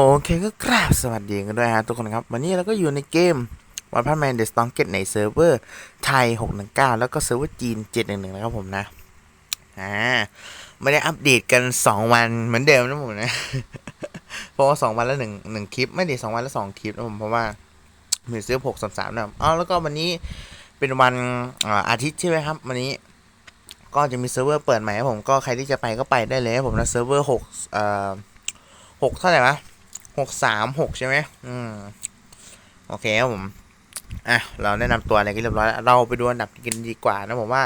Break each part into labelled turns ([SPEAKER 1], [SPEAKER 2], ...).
[SPEAKER 1] โอเคก็กราบสวัสดีกันด้วยฮะทุกคนครับ วันนี้เราก็อยู่ในเกมวันพันแมนเดสตองเกตในเซิร์ฟเวอร์ไทย 619 แล้วก็เซิร์ฟเวอร์จีน 711 นะครับผมนะ อ่า ไม่ได้อัปเดตกัน 2 วันเหมือนเดิมนะผมนะ เพราะว่า 2 วันละหนึ่งหนึ่งคลิป ไม่ได้ 2 วันละ 2 คลิปนะผม เพราะว่ามีเซิร์ฟ633นะอ๋อแล้วก็วันนี้เป็นวันอาทิตย์ใช่ไหมครับ วันนี้ก็จะมีเซิร์ฟเวอร์เปิดใหม่ครับผมก็ใครที่จะไปก็ไปได้เลยครับผมนะเซิร์ฟเวอร์หกเอ่อหกเท่าไหร่วะ หกสามหกใช่ไหมอืม โอเคครับผม อะ เราแนะนำตัวอะไรกันเรียบร้อยแล้วเราไปดูอันดับกันดีกว่านะผมว่า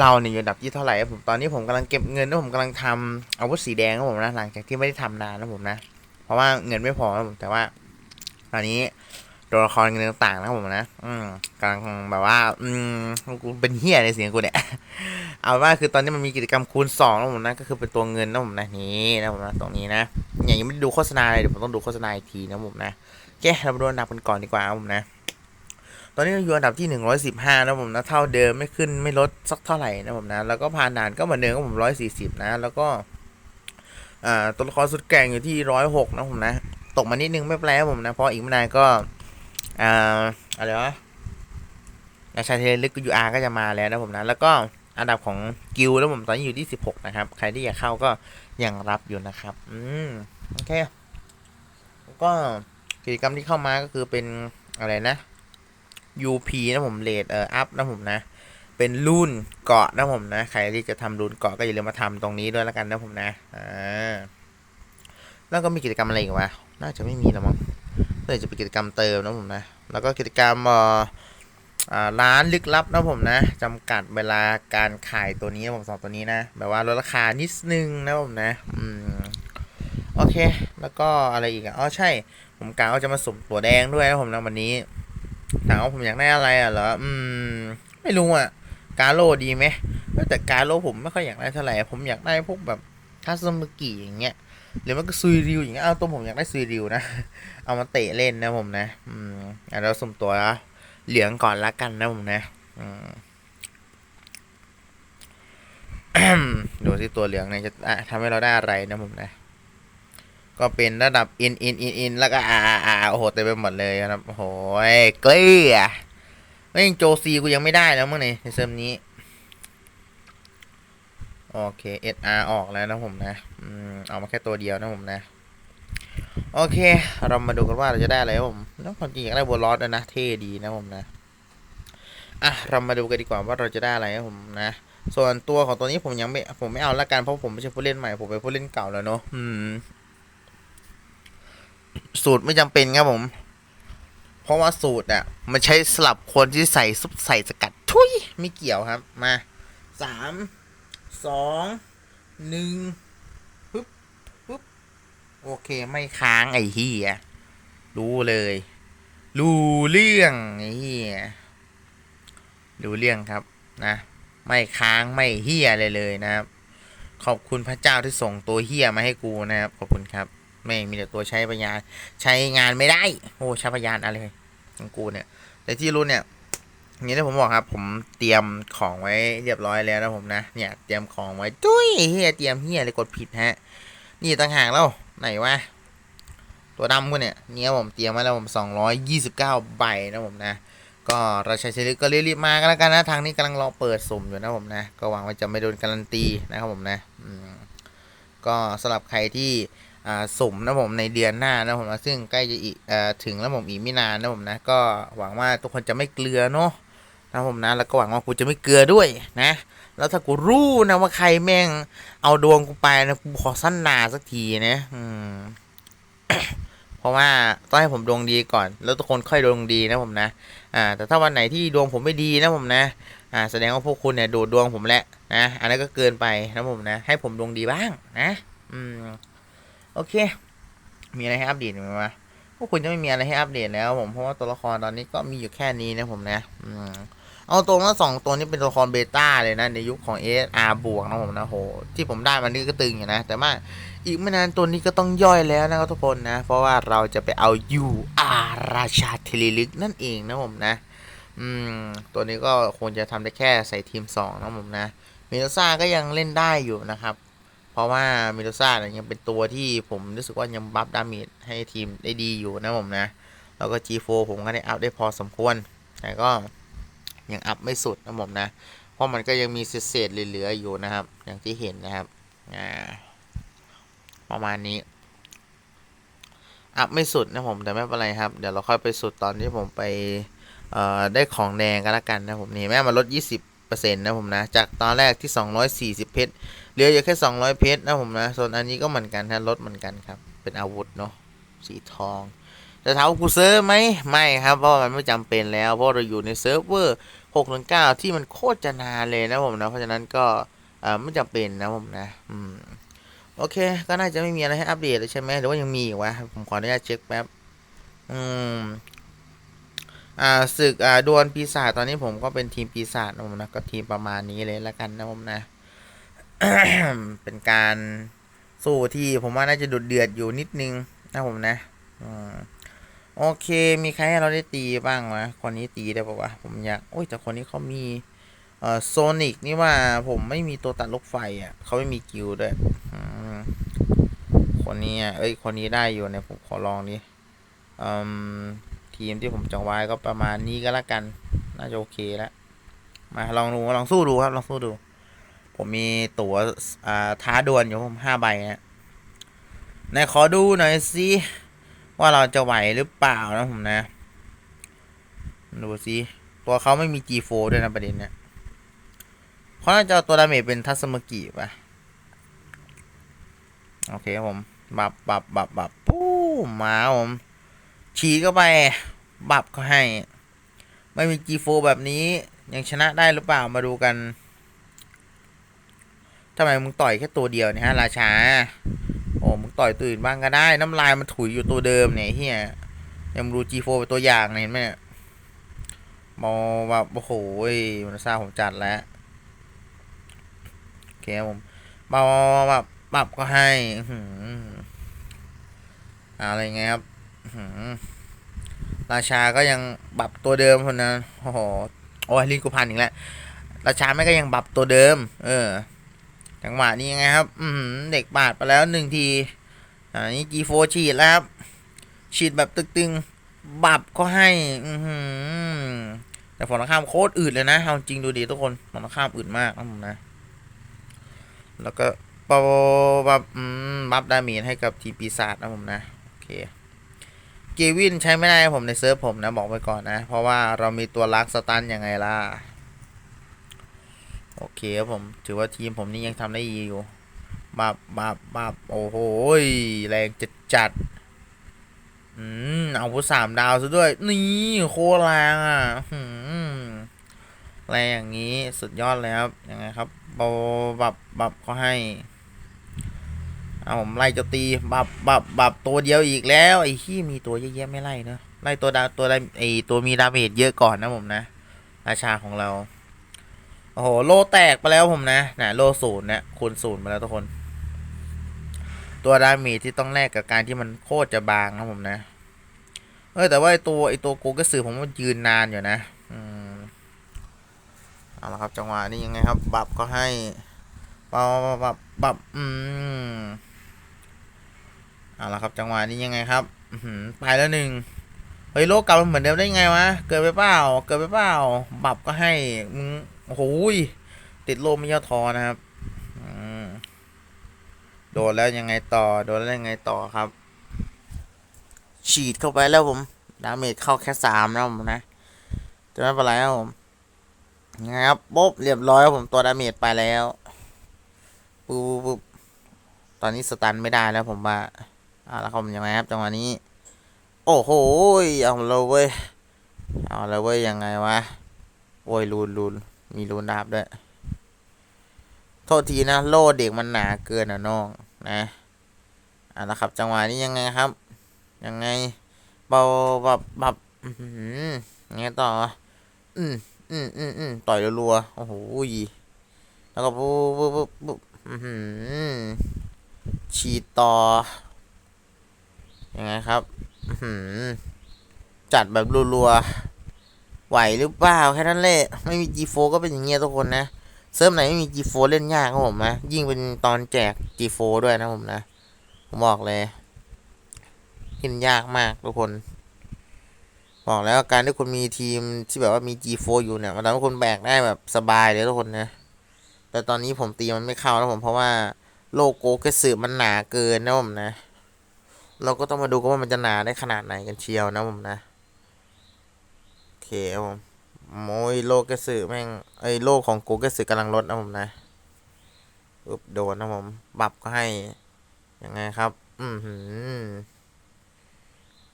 [SPEAKER 1] เราเนี่ยอยู่อันดับที่เท่าไหร่ครับผมตอนนี้ผมกำลังเก็บเงินนะผมกำลังทำอาวุธสีแดงครับผมนะหลังจากที่ไม่ได้ทำนานนะผมนะ เพราะว่าเงินไม่พอครับผมแต่ว่า ตอนนี้ ตัวละครเงินต่างๆนะผมนะ อืมกำลังแบบว่า อืมกูเป็นเฮียในเสียงกูเนี่ย เอาว่าคือตอนนี้มันมีกิจกรรมคูณสองนะผมนะ ก็คือเป็นตัวเงินนะผมนะนี่นะผมนะตรงนี้นะอย่างยังไม่ได้ดูโฆษณาเลยเดี๋ยวผมต้องดูโฆษณาอีกทีนะผมนะโอเคเรามาดูอันดับกันก่อนดีกว่าผมนะ ตอนนี้เราอยู่อันดับที่หนึ่งร้อยสิบห้านะผมนะ เท่าเดิมไม่ขึ้นไม่ลดสักเท่าไหร่นะผมนะ แล้วก็ผ่านด่านก็เหมือนเดิมก็ผมร้อยสี่สิบนะ แล้วก็อ่าตัวละครสุดแกร่งอยู่ที่ร้อยหกนะผมนะ ตกมานิดนึงไม่เป็นไรครับผมนะ เพราะอีกไม่นานก็ อ่าอะไรวะราชาเทเลลึกยูอาร์ก็จะมาแล้วนะผมนะ แล้วก็อันดับของกิลแล้วผมตอนนี้อยู่ที่16นะครับ ใครที่อยากเข้าก็ยังรับอยู่นะครับ อืมโอเคแล้วก็กิจกรรมที่เข้ามาก็คือเป็นอะไรนะ UP นะผมเลดเอ่ออัพนะผมนะ เป็นรุ่นเกาะนะผมนะ ใครที่จะทำรุ่นเกาะก็อย่าลืมมาทำตรงนี้ด้วยแล้วกันนะผมนะ อ่า แล้วก็มีกิจกรรมอะไรอีกวะ น่าจะไม่มีแล้วมั้ง น่จะเป็นกิจกรรมเติมนะผมนะ แล้วก็กิจกรรมร้านลึกลับนะผมนะจำกัดเวลาการขายตัวนี้ผมสองตัวนี้นะแบบว่าลดราคานิดนึงนะผมนะอืมโอเค แล้วก็อะไรอีกอ๋อใช่ ผมกะว่าจะมาสุ่มตัวแดงด้วยนะผมนะวันนี้ถามว่าผมอยากได้อะไรอะเหรออืม ไม่รู้อะกาโลดีไหมแต่กาโลผมไม่ค่อยอยากได้เท่าไหร่ผมอยากได้พวกแบบคาสมุกิอย่างเงี้ย หรือมันก็ซุยริวอย่างเงี้ยเอาตัวผมอยากได้ซุยริวนะ เอามาเตะเล่นนะผมนะ อืมอะเราสุ่มตัวเหลืองก่อนละกันนะผมนะอืมดูที่ตัวเหลืองเนี่ยจะทำให้เราได้อะไรนะผมนะ ก็เป็นระดับอินอินอินอินแล้วก็อ่าอาอาโอ้โหเต็มไปหมดเลยครับโอ้โหเกลี้ยไม่ยังโจซีกูยังไม่ได้แล้วมั้งเนี่ยในเซิร์ฟนี้ โอเค SR ออกแล้วนะผมนะอืมเอามาแค่ตัวเดียวนะผมนะ โอเค เรามาดูกันว่าเราจะได้อะไรผมแล้วความจริงอยากได้บัวลอสนะ เท่ดีนะผมนะ อะ เรามาดูกันดีกว่าว่าเราจะได้อะไรผมนะ ส่วนตัวของตัวนี้ผมยังไม่ ผมไม่เอาละกันเพราะผมไม่ใช่ผู้เล่นใหม่ ผมเป็นผู้เล่นเก่าแล้วเนาะ อืม สูตรไม่จำเป็นครับผม เพราะว่าสูตรอะ มันใช้สลับคนที่ใส่ซุปใส่สกัด ทุยไม่เกี่ยวครับ มาสาม สองหนึ่งปุ๊บปุ๊บโอเคไม่ค้างไอ้เฮียรู้เลย รู้เรื่องไอ้เฮียรู้เรื่องครับนะ ไม่ค้างไม่เฮียเลยเลยนะครับ ขอบคุณพระเจ้าที่ส่งตัวเฮียมาให้กูนะครับ ขอบคุณครับไม่มีแต่ตัวใช้พยาใช้งานไม่ได้ โอ้ใช้พยานอะไรของกูเนี่ย แต่ที่รู้เนี่ย นี้ที่ผมบอกครับ ผมเตรียมของไว้เรียบร้อยแล้วนะผมนะ เนี่ยเตรียมของไว้จุ้ยเฮียเตรียมเฮียเลยกดผิดฮะ นี่ต่างหากแล้วไหนวะตัวดำกูเนี่ยเนี่ยผมเตรียมไว้แล้วผมสองร้อยยี่สิบเก้าใบนะผมนะ ก็ราชาชลิก็รีบๆมากันแล้วกันนะทางนี้กำลังรอเปิดสุ่มอยู่นะผมนะ ก็หวังว่าจะไม่โดนการันตีนะครับผมนะอืมก็สำหรับใครที่อ่าสุ่มนะผมในเดือนหน้านะผมนะซึ่งใกล้จะอีกเอ่อถึงแล้วผมอีกไม่นานนะผมนะ ก็หวังว่าทุกคนจะไม่เกลือเนาะ นะผมนะ แล้วก็หวังว่ากูจะไม่เกลือด้วยนะ แล้วถ้ากูรู้นะว่าใครแม่ง เอาดวงกูไปนะกูขอสั้นนาสักทีนะอืมเพราะว่าต้องให้ผมดวงดีก่อน แล้วทุกคนค่อยดวงดีนะผมนะ อ่า แต่ถ้าวันไหนที่ดวงผมไม่ดีนะผมนะ อ่า แสดงว่าพวกคุณเนี่ยดูดวงผมแหละนะ อันนั้นก็เกินไปนะผมนะ ให้ผมดวงดีบ้างนะ อืม โอเค มีอะไรให้อัปเดตไหมวะพวกคุณจะไม่มีอะไรให้อัปเดตแล้วผมเพราะว่าตัวละครตอนนี้ก็มีอยู่แค่นี้นะผมนะ อืม เอาตรงแล้วสองตัวนี้เป็นตัวละครเบต้าเลยนะในยุคของ SR บวกนะผมนะโหที่ผมได้มันนี่ก็ตึงอยู่นะ แต่ว่าอีกไม่นานตัวนี้ก็ต้องย่อยแล้วนะครับทุกคนนะ เพราะว่าเราจะไปเอา UR ราชาเทเลลึกนั่นเองนะผมนะ อืม ตัวนี้ก็คงจะทำได้แค่ใส่ทีม2นะผมนะเมโลซ่าก็ยังเล่นได้อยู่นะครับ เพราะว่ามิโดซ่าเนี่ยยังเป็นตัวที่ผมรู้สึกว่ายังบัฟดาเมจให้ทีมได้ดีอยู่นะผมนะ แล้วก็ G4 ผมก็ได้อัพได้พอสมควรแต่ก็ ยังอัพไม่สุดนะผมนะ เพราะมันก็ยังมีเศษเหลืออยู่นะครับ อย่างที่เห็นนะครับประมาณนี้ อัพไม่สุดนะผมแต่ไม่เป็นไรครับ เดี๋ยวเราค่อยไปสุดตอนที่ผมไปได้ของแดงกันละกันนะผมนี่แม่มาลด 20%นะผมนะ จากตอนแรกที่ 240 เพชรเหลืออยู่แค่ 200 เพชรนะผมนะ ส่วนอันนี้ก็เหมือนกันนะลดเหมือนกันครับ เป็นอาวุธเนาะสีทอง แต่ถามว่ากูเซิร์ฟไหมไม่ครับ เพราะมันไม่จำเป็นแล้ว เพราะเราอยู่ในเซิร์ฟเวอร์619ที่มันโคตรจะนานเลยนะผมนะ เพราะฉะนั้นก็ไม่จำเป็นนะผมนะ อืม โอเค ก็น่าจะไม่มีอะไรให้อัปเดตเลยใช่ไหมหรือว่ายังมีอีกวะ ผมขออนุญาตเช็คแป๊บ อืม อ่าศึกอ่าดวลปีศาจตอนนี้ผมก็เป็นทีมปีศาจนะผมนะ ก็ทีมประมาณนี้เลยละกันนะผมนะ เป็นการสู้ที่ผมว่าน่าจะดุเดือดอยู่นิดนึงนะผมนะ อืม โอเค มีใครให้เราได้ตีบ้างวะคนนี้ตีได้ปะวะ ผมอยาก โอ้ย แต่คนนี้เขามีเอ่อโซนิกนี่ว่าผมไม่มีตัวตัดลูกไฟอะเขาไม่มีกิลด้วยคนนี้อะเอ้ย คนนี้ได้อยู่เนี่ยผมขอลองดิทีมที่ผมจองไว้ก็ประมาณนี้ก็แล้วกัน น่าจะโอเคแล้ว มาลองดู ลองสู้ดูครับ ลองสู้ดู ผมมีตั๋วอ่าท้าดวลอยู่ผมห้าใบนะไหนขอดูหน่อยสิ ว่าเราจะไหวหรือเปล่านะผมนะ ดูสิตัวเขาไม่มี G4 ด้วยนะประเด็นเนี่ยเขาน่าจะเอาตัวดาเมจเป็นทัศมกิป่ะ โอเคครับผม บับบับบับบับปู้มาผมฉีดเข้าไป บับเขาให้ ไม่มี G4 แบบนี้ ยังชนะได้หรือเปล่ามาดูกันทำไมมึงต่อยแค่ตัวเดียวเนี่ยฮะ ราชา โอ้มึงต่อยตื่นบ้างก็ได้ น้ำลายมันถุยอยู่ตัวเดิมเนี่ยเฮียยังดู G4 เป็นตัวอย่างเห็นไหมเนี่ยมอแบบโอ้โหมันซาผมจัดแล้วโอเคผมเบาแบบปรับก็ให้อะไรเงี้ยครับราชาก็ยังปรับตัวเดิมคนนั้นโอ้โหโอ้ยลินกูพันอีกแล้วราชาไม่ก็ยังปรับตัวเดิม เออ จังหวะนี้ยังไงครับ อืมเด็กบาดไปแล้วหนึ่งทีอันนี้ G4 ฉีดแล้วครับ ฉีดแบบตึงๆบับก็ให้ อือหือแต่ฝั่งตรงข้ามโคตรอืดเลยนะเอาจริงดูดีทุกคนฝั่งตรงข้ามอืดมากนะผมนะ แล้วก็ปอบับอืมบัฟดาเมจให้กับทีปีศาจนะผมนะ โอเคเกวินใช้ไม่ได้ครับผมในเซิร์ฟผมนะ บอกไว้ก่อนนะ เพราะว่าเรามีตัวลักสตันยังไงล่ะ โอเคครับผม ถือว่าทีมผมนี่ยังทำได้ดีอยู่บับบับบับโอ้โหแรงจัดจัดอืมเอาผู้สามดาวซะด้วย นี่โคตรแรงอะหืมแรงอย่างนี้สุดยอดเลยครับยังไงครับบาบับบับเขาให้เอาผมไล่จะตีบับบับบับตัวเดียวอีกแล้วไอ้ที่มีตัวเยอะแยะไม่ไล่เนอะไล่ตัวดาวตัวไล่ไอ้ตัวมีดาเมจเยอะก่อนนะผมนะ ราชาของเรา โอ้โห โลแตกไปแล้วผมนะนะโลศูนย์เนี่ยคูณศูนย์ไปแล้วทุกคน ตัวดามจที่ต้องแลกกับการที่มันโคตรจะบางนะผมนะ เออแต่ว่าไอตัวไอตัวโกก็สือผมว่ายืนนานอยู่นะ อืมเอาละครับจังหวะนี้ยังไงครับ บับก็ให้บับบับบับบับอืมเอาละครับจังหวะนี้ยังไงครับอือหือไปแล้วหนึ่งเฮ้ยโลกกลับมาเหมือนเดิมได้ไงวะ เกิดไปเปล่า เกิดไปเปล่า บับก็ให้มึง โอ้โหติดโลไม่ย่อท้อนะครับโดนแล้วยังไงต่อ โดนแล้วยังไงต่อครับ ฉีดเข้าไปแล้วผม ดาเมจเข้าแค่สามแล้วผมนะจะไม่เป็นไรครับผมยังไงครับปุ๊บเรียบร้อยครับผมตัวดาเมจไปแล้วปุ๊บปุ๊บตอนนี้สตันไม่ได้แล้วผมว่าเอาละครับผมยังไงครับจังหวะนี้ โอ้โหเอาเราเว้ยเอาแล้วเว้ยยังไงวะโอ้ยรูนรูน มีรูนดาบด้วย โทษทีนะ โล่เด็กมันหนาเกินอะน้องนะเอาละครับ จังหวะนี้ยังไงครับ ยังไง เบาบับบับอือหือยังไงต่อ อืมอืมอืมอืมต่อยรัวๆโอ้โหแล้วก็ปุ๊บปุ๊บปุ๊บปุ๊บอือหือฉีดต่อ ยังไงครับอื้อหือจัดแบบรัวๆ ไหวหรือเปล่าแค่นั้นแหละไม่มี G4 ก็เป็นอย่างเงี้ยทุกคนนะเซิร์ฟไหนไม่มี G4 เล่นยากครับผมนะยิ่งเป็นตอนแจก G4 ด้วยนะผมนะผมบอกเลยเล่นยากมากทุกคน บอกแล้วการที่คุณมีทีมที่แบบว่ามี G4 อยู่เนี่ยมันทำให้คุณแบกได้แบบสบายเลยทุกคนนะแต่ตอนนี้ผมตีมันไม่เข้าแล้วผมเพราะว่าโลโก้กระสือมันหนาเกินนะผมนะ เราก็ต้องมาดูกันว่ามันจะหนาได้ขนาดไหนกันเชียวนะผมนะ เคครับผมโมยโลกระสือแม่งไอ้โลกของโกกระสือกำลังลดนะผมนะอุ๊บโดนนะผม บับก็ให้ ยังไงครับ อือหือ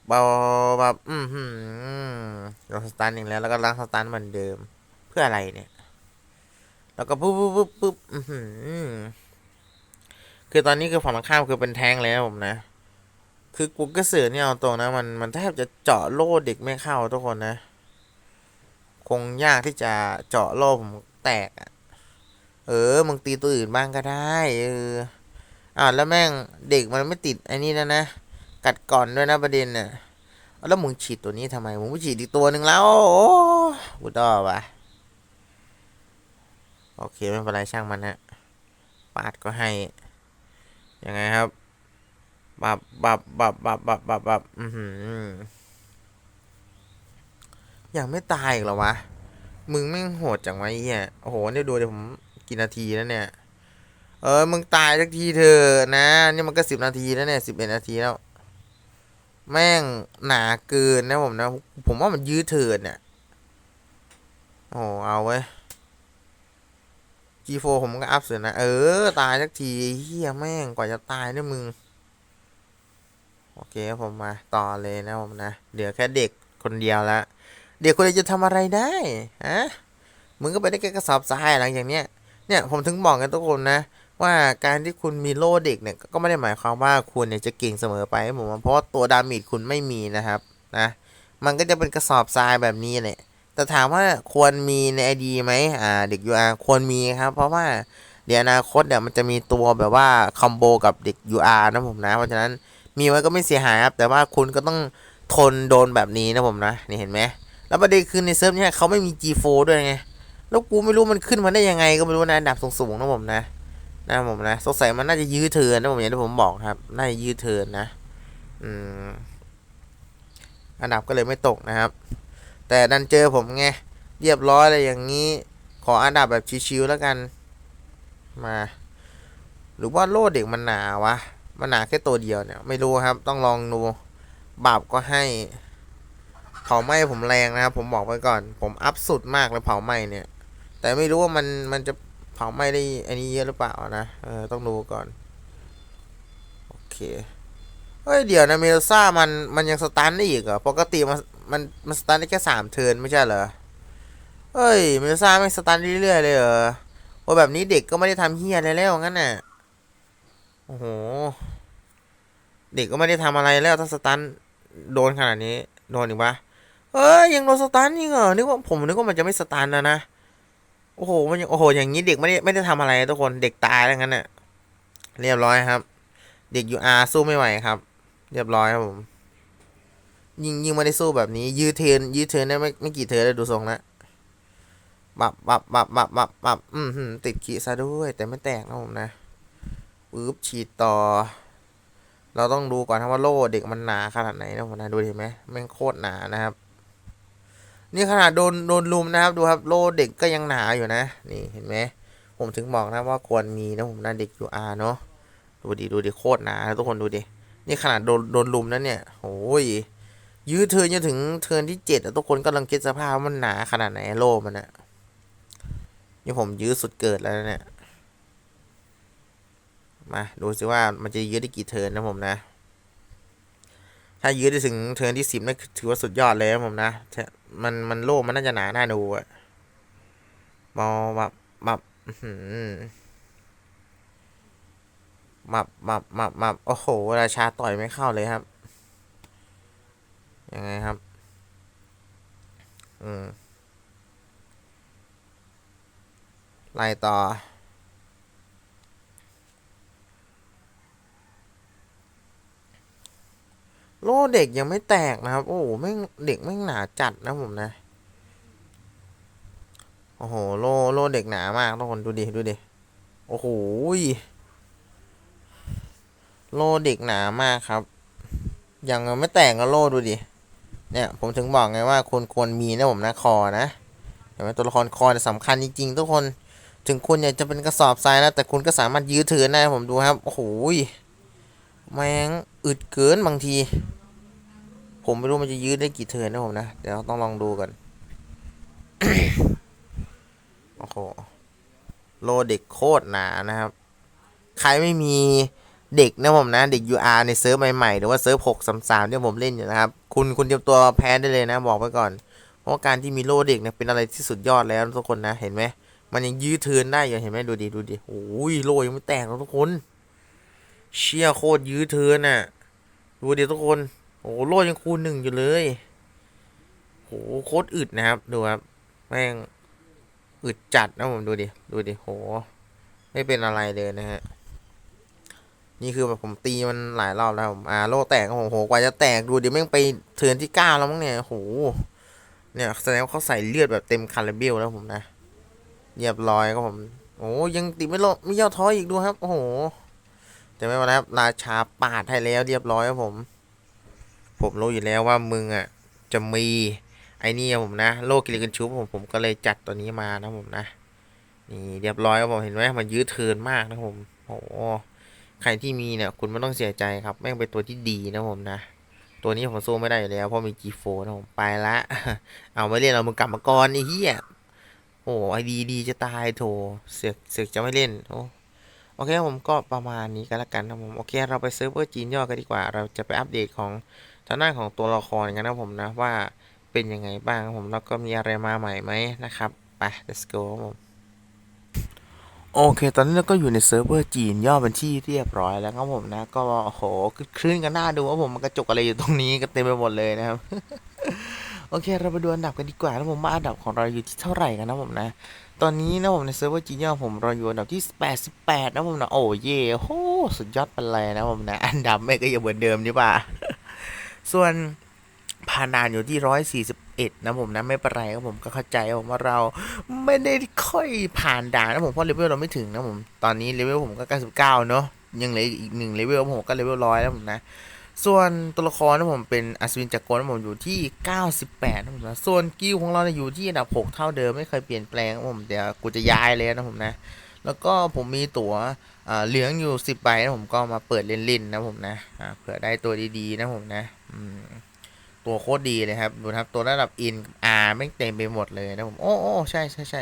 [SPEAKER 1] เบาแบบอือหือเราสตาร์ทอีกแล้ว แล้วก็ล้างสตาร์ทเหมือนเดิม เพื่ออะไรเนี่ย แล้วก็ปุ๊บปุ๊บปุ๊บปุ๊บอือหือคือตอนนี้คือฝั่งตรงข้ามคือเป็นแทงเลยนะผมนะ คือกูกระสือเนี่ยเอาตรงนะ มันมันแทบจะเจาะโลเด็กไม่เข้าทุกคนนะ คงยากที่จะเจาะโล่ผมแตกอะเออ มึงตีตัวอื่นบ้างก็ได้เอออ่าแล้วแม่งเด็กมันไม่ติดไอ้นี่นะนะ กัดก่อนด้วยนะประเด็นน่ะแล้วมึงฉีดตัวนี้ทำไม มึงไม่ฉีดอีกตัวหนึ่งแล้ว โอ้กูดอวะโอเคไม่เป็นไรช่างมันฮะปาดก็ให้ ยังไงครับ บับ บับ บับ บับ บับ บับบับอือหือ ยังไม่ตายอีกเหรอวะ มึงแม่งโหดจังวะไอ้เหี้ยโอ้โหเนี่ยดูเดี๋ยวผมกี่นาทีแล้วเนี่ย เออ มึงตายสักทีเถอะนะ นี่มันก็สิบนาทีแล้วเนี่ยสิบเอ็ดนาทีแล้ว แม่งหนาเกินนะผมนะ ผมว่ามันยื้อเถิดเนี่ย โอ้โหเอาไว้ G4 ผมก็อัพเสร็จนะ เออ ตายสักทีเฮียแม่งกว่าจะตายเนี่ยมึง โอเคผมมาต่อเลยนะผมนะเดี๋ยวแค่เด็กคนเดียวละ เด็กคนเดียวจะทำอะไรได้ฮะมึงก็ไปได้แค่กระสอบทรายหลังอย่างเนี้ยเนี่ยผมถึงบอกกันทุกคนนะ ว่าการที่คุณมีโล่เด็กเนี่ยก็ไม่ได้หมายความว่าคุณเนี่ยจะเก่งเสมอไปผมเพราะาตัวดาเมจคุณไม่มีนะครับนะมันก็จะเป็นกระสอบทรายแบบนี้แหละแต่ถามว่าควรมีในไอดีไหมอ่าเด็ก UR ควรมีครับ เพราะว่าเดี๋ยวอนาคตเนี่ยวมันจะมีตัวแบบว่าคอมโบกับเด็ก UR นะผมนะ เพราะฉะนั้นมีไว้ก็ไม่เสียหายครับ แต่ว่าคุณก็ต้องทนโดนแบบนี้นะผมนะ นี่เห็นไหม แล้วประเด็นคือในเซิร์ฟเนี่ยเขาไม่มี G4 ด้วยไง แล้วกูไม่รู้มันขึ้นมาได้ยังไงก็ไม่รู้นะอันดับสูงๆนะผมนะนะผมนะสงสัยมันน่าจะยื้อเทินนะผมอย่างที่ผมบอกครับ น่าจะยื้อเทินนะ อืม อันดับก็เลยไม่ตกนะครับ แต่ดันเจอผมไงเรียบร้อยอะไรอย่างนี้ ขออันดับแบบชิวๆแล้วกัน มา หรือว่าโล่เด็กมันหนาวะ มันหนาแค่ตัวเดียวเนี่ย ไม่รู้ครับ ต้องลองดู บาปก็ให้ เผาไหม้ผมแรงนะครับผมบอกไว้ก่อน ผมอัพสุดมากเลยเผาไหม้เนี่ย แต่ไม่รู้ว่ามันมันจะเผาไหม้ได้อันนี้เยอะหรือเปล่านะเออต้องดูก่อนโอเคเฮ้ยเดี๋ยวนะเมลซ่ามันมันยังสตันได้อีกเหรอปกติมันมันมันสตันได้แค่สามเทินไม่ใช่เหรอเฮ้ยเมลซ่าไม่สตันเรื่อยๆเลยเหรอว่าแบบนี้เด็กก็ไม่ได้ทำเฮียอะไรแล้วงั้นน่ะโอ้โหเด็กก็ไม่ได้ทำอะไรแล้วถ้าสตันโดนขนาดนี้ โดนอีกปะ เอ้ยยังโดนสตันอีกเหรอนึกว่าผมนึกว่ามันจะไม่สตันนะนะโอ้โหมันโอ้โหอย่างนี้เด็กไม่ได้ไม่ได้ทำอะไรทุกคนเด็กตายแล้วงั้นน่ะเรียบร้อยครับ เด็กยูอาสู้ไม่ไหวครับ เรียบร้อยครับผมยิงยิงไม่ได้สู้แบบนี้ ยื้อเทินยื้อเทินได้ไม่ไม่กี่เทินแล้วดูทรงแล้วบับบับบับบับบับบับอืมหืมติดขีซะด้วย แต่ไม่แตกนะผมนะปึ๊บฉีดต่อ เราต้องดูก่อนว่าโล่เด็กมันหนาขนาดไหนนะผมนะดูเห็นไหมแม่งโคตรหนานะครับ นี่ขนาดโดนโดนลุมนะครับ ดูครับโลเด็กก็ยังหนาอยู่นะ นี่เห็นไหมผมถึงบอกนะว่าควรมีนะผมนะเด็กยูอาร์เนาะดูดิดูดิโคตรหนาทุกคนดูดินี่ขนาดโดนโดนลุมนะเนี่ยโอ้ยยื้อเทินจนถึงเทินที่เจ็ดอะทุกคนกำลังคิดสภาพมันหนาขนาดไหนโลมันอะนี่ผมยื้อสุดเกิดแล้วนะเนี่ยมาดูสิว่ามันจะยื้อได้กี่เทินนะผมนะ ถ้ายื้อได้ถึงเทิร์นที่สิบนั่นถือว่าสุดยอดเลยผมนะ มันมันโล่มันน่าจะหนาหน้าดูอะมอแบบแบบหมับมับมับมับโอ้โห ราชาต่อยไม่เข้าเลยครับ ยังไงครับ อืมไล่ต่อ โล่เด็กยังไม่แตกนะครับ โอ้โหแม่งเด็กแม่งหนาจัดนะผมนะ โอ้โหโลโลเด็กหนามากทุกคนดูดิดูดิโอ้โหโลเด็กหนามากครับ ยังไม่แตกก็โลดูดิเนี่ยผมถึงบอกไงว่าคุณควรมีนะผมนะคอนะเห็นไหมตัวละครคอเนี่ยสำคัญจริงๆทุกคน ถึงคุณอยากจะเป็นกระสอบทรายนะแต่คุณก็สามารถยื้อถือได้ผมดูครับโอ้โห แม่งอึดเกินบางที ผมไม่รู้มันจะยื้อได้กี่เทินนะผมนะ เดี๋ยวต้องลองดูกันโอ้โห โลเด็กโคตรหนานะครับ ใครไม่มีเด็กนะผมนะ เด็ก UR ในเซิร์ฟใหม่ๆ หรือว่าเซิร์ฟ6 3 3ที่ผมเล่นอยู่นะครับ คุณคุณเตรียมตัวแพ้ได้เลยนะ บอกไว้ก่อน เพราะการที่มีโลเด็กเนี่ยเป็นอะไรที่สุดยอดแล้วทุกคนนะ เห็นไหม มันยังยื้อเทินได้อยู่เห็นไหมดูดิดูดิโอ้ยโลยังไม่แตกแล้วทุกคน เชี่ยโคตรยื้อเทิร์นน่ะ ดูเดิทุกคน โอ้โหโลยังคูณหนึ่งอยู่เลยโหโคตรอึดนะครับ ดูครับ แม่งอึดจัดนะผมดูดิ ดูดิ โห ไม่เป็นอะไรเลยนะฮะ นี่คือแบบผมตีมันหลายรอบแล้วผมอ่าโลแตกครับผมโห กว่าจะแตกดูดิแม่งไปเทิร์นที่เก้าแล้วมั้งเนี่ยโห เนี่ยแสดงว่าเขาใส่เลือดแบบเต็มคาราเบลแล้วผมนะเรียบร้อยครับผม โอ้ยังติดไม่ลงไม่ย่อท้ออีกดูครับ โอ้โห แต่ไม่เป็นไรครับราชาปาดให้แล้วเรียบร้อยครับผม ผมรู้อยู่แล้วว่ามึงอะจะมีไอ้นี่ผมนะโลกิลิกันชูผมผมก็เลยจัดตัวนี้มานะผมนะนี่เรียบร้อยครับผมเห็นไหมมันยืดเทินมากนะผมโอ้ใครที่มีเนี่ยคุณไม่ต้องเสียใจครับแม่งเป็นตัวที่ดีนะผมนะตัวนี้ผมสู้ไม่ได้อยู่แล้วเพราะมี G4 นะผมไปละเอาไม่เล่นเอามึงกลับมาก่อนไอ้เหี้ยโอ้ไอดีดีจะตายโถเสือกเสือกจะไม่เล่นโอ้ โอเคผมก็ประมาณนี้กันละกันนะผมโอเค เราไปเซิร์ฟเวอร์จีนย่อกันดีกว่า เราจะไปอัปเดตของทางด้านของตัวละครกันนะผมนะว่าเป็นยังไงบ้างผมแล้วก็มีอะไรมาใหม่ไหมนะครับไป let's go ผมโอเค ตอนนี้เราก็อยู่ในเซิร์ฟเวอร์จีนย่อเป็นที่เรียบร้อยแล้วครับผมนะ ก็โอ้โหคลื่นกันหน้าดูว่าผมมันกระจกอะไรอยู่ตรงนี้ก็เต็มไปหมดเลยนะครับ โอเค เราไปดูอันดับกันดีกว่านะผมว่าอันดับของเราอยู่ที่เท่าไหร่กันนะผมนะ ตอนนี้นะผมในเซิร์ฟเวอร์จีนย่อผมเราอยู่อันดับที่ 88 นะผมนะ โอ้เย่โหสุดยอดไปเลยนะผมนะ อันดับไม่ก็ยังเหมือนเดิมนี่ป่ะส่วนผ่านานอยู่ที่ 141นะผมนะไม่เป็นไรครับผมก็เข้าใจผมว่าเราไม่ได้ค่อยผ่านด่านนะผมเพราะเลเวลเราไม่ถึงนะผมตอนนี้เลเวลผมก็99เนาะยังเหลืออีกหนึ่งเลเวลผมก็เลเวลร้อยแล้วผมนะ ส่วนตัวละครนะผมเป็นอัศวินจักรกลนผมอยู่ที่ 98นะผมนะส่วนกิลของเราเนี่ยอยู่ที่อันดับ 6 เท่าเดิมไม่เคยเปลี่ยนแปลงนะผมเดี๋ยวกูจะย้ายเลยนะผมนะ แล้วก็ผมมีตั๋วเหลืองอยู่ 10ใบนะผมก็มาเปิดเล่นๆนะผมนะเผื่อได้ตัวดีๆนะผมนะอืตัวโคตรดีเลยครับดูนะครับตัวระดับอินอาร์ไม่เต็มไปหมดเลยนะผมโอ้โอ้ใช่ใช่ใช่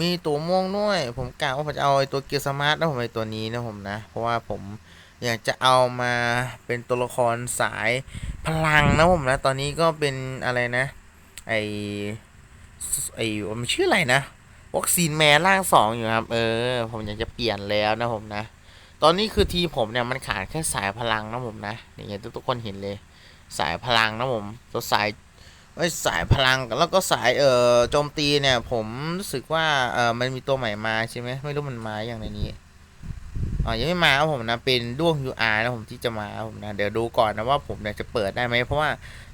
[SPEAKER 1] มีตัวม่วงด้วย ผมกะว่าผมจะเอาไอ้ตัวเกียร์สมาร์ทนะผมไอ้ตัวนี้นะผมนะ เพราะว่าผม อยากจะเอามาเป็นตัวละครสายพลังนะผมนะ ตอนนี้ก็เป็นอะไรนะ ไอไอมันชื่ออะไรนะวัคซีนแมนร่างสองอยู่ครับ เออ ผมอยากจะเปลี่ยนแล้วนะผมนะ ตอนนี้คือทีผมเนี่ยมันขาดแค่สายพลังนะผมนะอย่างเงี้ยทุกคนเห็นเลย สายพลังนะผม ตัวสายไอ้สายพลังแล้วก็สายเอ่อโจมตีเนี่ย ผมรู้สึกว่าเออมันมีตัวใหม่มาใช่ไหมไม่รู้มันมาอย่างในนี้ อ๋อยังไม่มาครับผมนะเป็นด้วง UR นะผมที่จะมาครับผมนะเดี๋ยวดูก่อนนะว่าผมเนี่ยจะเปิดได้ไหมเพราะว่า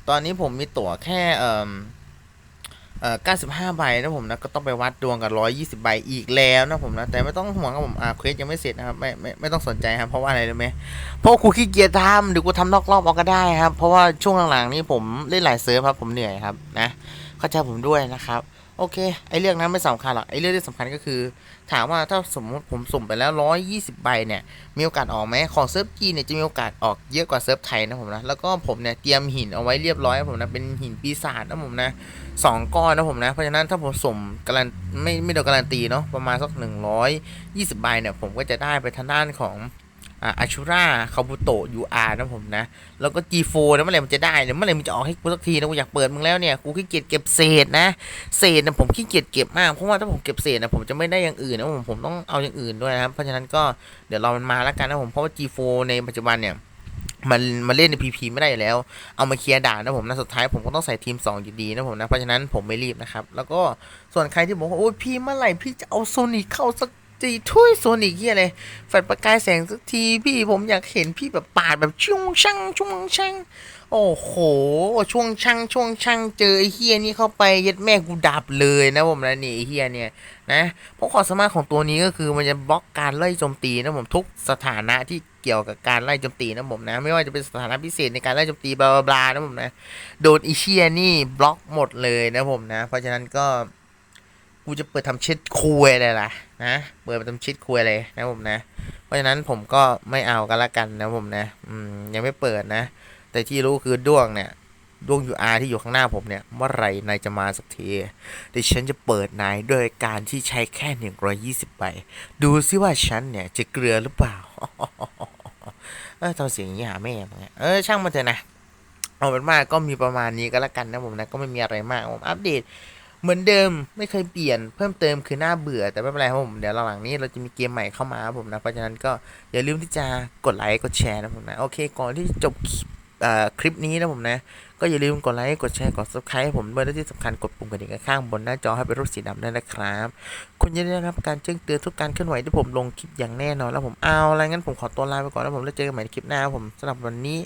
[SPEAKER 1] ตอนนี้ผมมีตั๋วแค่เอ่อเอ่อ95 ใบนะผมนะก็ต้องไปวัดดวงกับ 120 ใบอีกแล้วนะผมนะแต่ไม่ต้องห่วงครับผมอ่าเควสยังไม่เสร็จนะครับไม่ไม่ไม่ต้องสนใจครับเพราะว่าอะไรรู้ไหมเพราะกูขี้เกียจทำเดี๋ยวกูทำนอกรอบเอาก็ได้ครับ เพราะว่าช่วงหลังๆนี้ผมเล่นหลายเซิร์ฟครับผมเหนื่อยครับนะเข้าใจผมด้วยนะครับ โอเค ไอเรื่องนั้นไม่สำคัญหรอก ไอเรื่องที่สำคัญก็คือ ถามว่าถ้าสมมติผมสุ่มไปแล้ว 120 ใบเนี่ย มีโอกาสออกไหมของเซิร์ฟจีนเนี่ยจะมีโอกาสออกเยอะกว่าเซิร์ฟไทยนะผมนะ แล้วก็ผมเนี่ยเตรียมหินเอาไว้เรียบร้อยนะผมนะ เป็นหินปีศาจนะผมนะสองก้อนนะผมนะ เพราะฉะนั้นถ้าผมสุ่มการันไม่ไม่โดนการันตีเนาะ ประมาณสัก 120 ใบเนี่ย ผมก็จะได้ไปทางด้านของ อาชูราคาบุโตะยูอาร์นะผมนะ แล้วก็ G4 นะเมื่อไหร่มันจะได้เนี่ยเมื่อไหร่มันจะออกให้กูสักทีนะกูอยากเปิดมึงแล้วเนี่ยกูขี้เกียจเก็บเศษนะ เศษนะผมขี้เกียจเก็บมากเพราะว่าถ้าผมเก็บเศษนะผมจะไม่ได้อย่างอื่นนะผมผมต้องเอาอย่างอื่นด้วยนะครับเพราะฉะนั้นก็เดี๋ยวรอมันมาแล้วกันนะผมเพราะว่า G4 ในปัจจุบันเนี่ยมันมาเล่นใน PP ไม่ได้อยู่แล้ว เอามาเคลียร์ด่านนะผมนะสุดท้ายผมก็ต้องใส่ทีม2อยู่ดีนะผมนะเพราะฉะนั้นผมไม่รีบนะครับแล้วก็ส่วนใครที่บอกว่าโอ้ยพี่เมื่อไหร่พี่จะเอาโซนิคเข้าสัก จีถ้วยโซนอีกเฮียเลยแฟลชประกายแสงสักทีพี่ผมอยากเห็นพี่แบบปาดแบบช่วงช่างช่วงช่างโอ้โห ช่วงช่างช่วงช่างเจอไอ้เฮียนี่เข้าไปย็ดแม่กูดับเลยนะผมนะนี่ไอ้เฮียเนี่ยนะเพราะความสามารถของตัวนี้ก็คือมันจะบล็อกการไล่โจมตีนะผมทุกสถานะที่เกี่ยวกับการไล่โจมตีนะผมนะไม่ว่าจะเป็นสถานะพิเศษในการไล่โจมตีบลาบลาบลานะผมนะโดนอีเชียนี่บล็อกหมดเลยนะผมนะ เพราะฉะนั้นก็ กูจะเปิดทำชิดคุยเลยล่ะนะ เปิดทำชิดคุยเลยนะผมนะ เพราะฉะนั้นผมก็ไม่เอากันละกันนะผมนะอืมยังไม่เปิดนะ แต่ที่รู้คือด้วงเนี่ยด้วงยูอาที่อยู่ข้างหน้าผมเนี่ย เมื่อไหรนายจะมาสักทีเดี๋ยวฉันจะเปิดนายด้วยการที่ใช้แค่หนึ่งร้อยี่สิบใบดูซิว่าฉันเนี่ย จะเกลือหรือเปล่า เออทำเสียงอย่างนี้หาแม่มึงเออ ช่างมันเถอะนะ เอาเป็นว่าก็มีประมาณนี้ก็แล้วกันนะผมนะ ก็ไม่มีอะไรมากผมอัปเดต เหมือนเดิมไม่เคยเปลี่ยนเพิ่มเติมคือหน้าเบื่อแต่ไม่เป็นไรครับผมเดี๋ยวหลังๆนี้เราจะมีเกมใหม่เข้ามาครับผมนะเพราะฉะนั้นก็อย่าลืมที่จะกดไลค์กดแชร์นะผมนะโอเคก่อนที่จะจบคลิปอ่อคลิปนี้นะผมนะ ก็อย่าลืมกดไลค์กดแชร์กด subscribe ให้ผมด้วยและที่สำคัญกดปุ่มกระดิ่งข้างบนหน้าจอให้เป็นรูปสีดำด้วยนะครับ คุณจะได้รับการแจ้งเตือนทุกการเคลื่อนไหวที่ผมลงคลิปอย่างแน่นอนแล้วผมเอาอะไรงั้นผมขอตัวลาไปก่อนแล้วผมแล้วเจอกันใหม่ในคลิปหน้าผมสำหรับวันนี้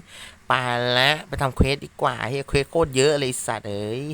[SPEAKER 1] ไปแล้วไปทำเควสดีกว่าเฮียเควสโคตรเยอะเลยสัตว์เอ้ย